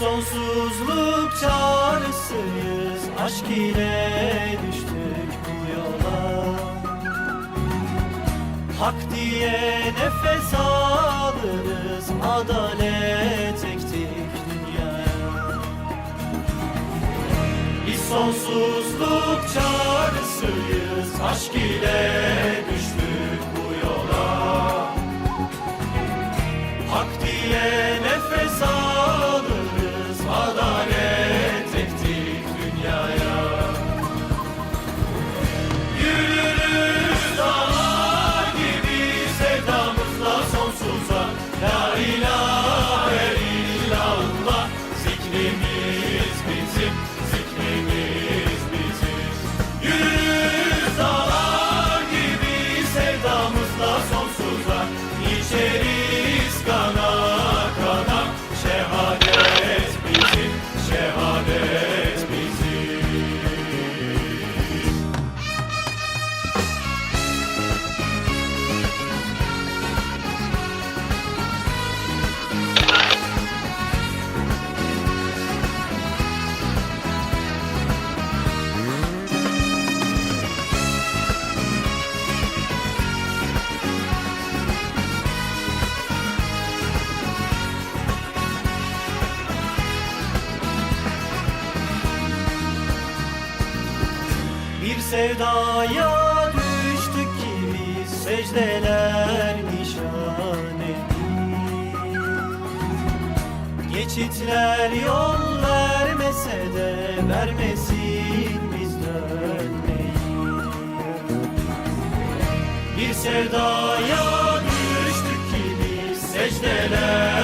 sonsuzluk çağrısıyız Aşk ile düştük bu yola. Hak diye nefes alırız Adalet ektik dünyaya. Biz sonsuzluk çağrısıyız Aşk ile sevdaya düştük ki biz secdeler nişaneli Geçitler yol vermese de vermesin biz dönmeyi. Bir sevdaya düştük ki biz secdeler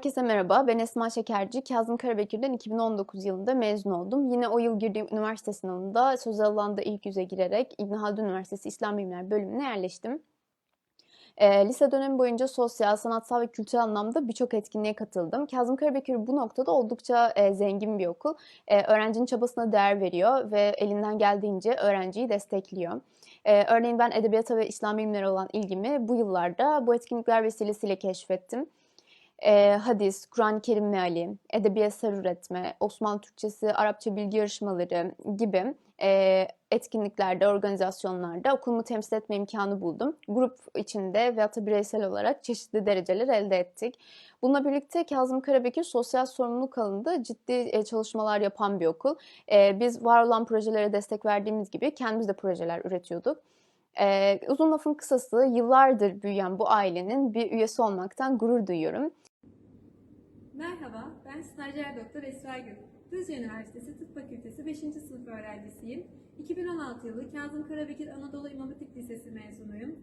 Herkese merhaba. Ben Esma Şekerci. Kazım Karabekir'den 2019 yılında mezun oldum. Yine o yıl girdiğim üniversite sınavında sözel alanda ilk yüze girerek İbn Haldun Üniversitesi İslam Bilimler bölümüne yerleştim. Ee, lise dönemi boyunca sosyal, sanatsal ve kültürel anlamda birçok etkinliğe katıldım. Kazım Karabekir bu noktada oldukça e, zengin bir okul. E, öğrencinin çabasına değer veriyor ve elinden geldiğince öğrenciyi destekliyor. E, örneğin ben edebiyata ve İslam bilimleri olan ilgimi bu yıllarda bu etkinlikler vesilesiyle keşfettim e, hadis, Kur'an-ı Kerim meali, edebiyat eser üretme, Osmanlı Türkçesi, Arapça bilgi yarışmaları gibi e, etkinliklerde, organizasyonlarda okulumu temsil etme imkanı buldum. Grup içinde veya da bireysel olarak çeşitli dereceler elde ettik. Bununla birlikte Kazım Karabekir sosyal sorumluluk alanında ciddi e, çalışmalar yapan bir okul. E, biz var olan projelere destek verdiğimiz gibi kendimiz de projeler üretiyorduk. E, uzun lafın kısası yıllardır büyüyen bu ailenin bir üyesi olmaktan gurur duyuyorum. Merhaba, ben stajyer doktor Esra Gül. Düzce Üniversitesi Tıp Fakültesi 5. sınıf öğrencisiyim. 2016 yılı Kazım Karabekir Anadolu İmam Hatip Lisesi mezunuyum.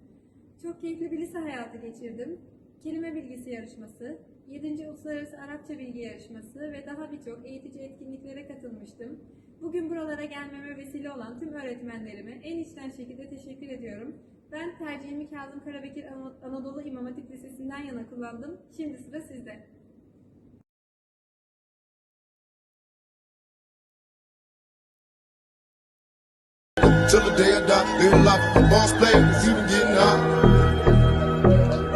Çok keyifli bir lise hayatı geçirdim. Kelime bilgisi yarışması, 7. Uluslararası Arapça Bilgi Yarışması ve daha birçok eğitici etkinliklere katılmıştım. Bugün buralara gelmeme vesile olan tüm öğretmenlerime en içten şekilde teşekkür ediyorum. Ben tercihimi Kazım Karabekir Ana- Anadolu İmam Hatip Lisesi'nden yana kullandım. Şimdi sıra sizde. Till the day I die, live life of a boss player, it's even getting hot.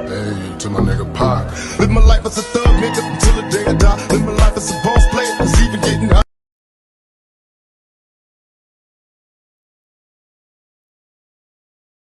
Hey, to my nigga Pac. Live my life as a thug nigga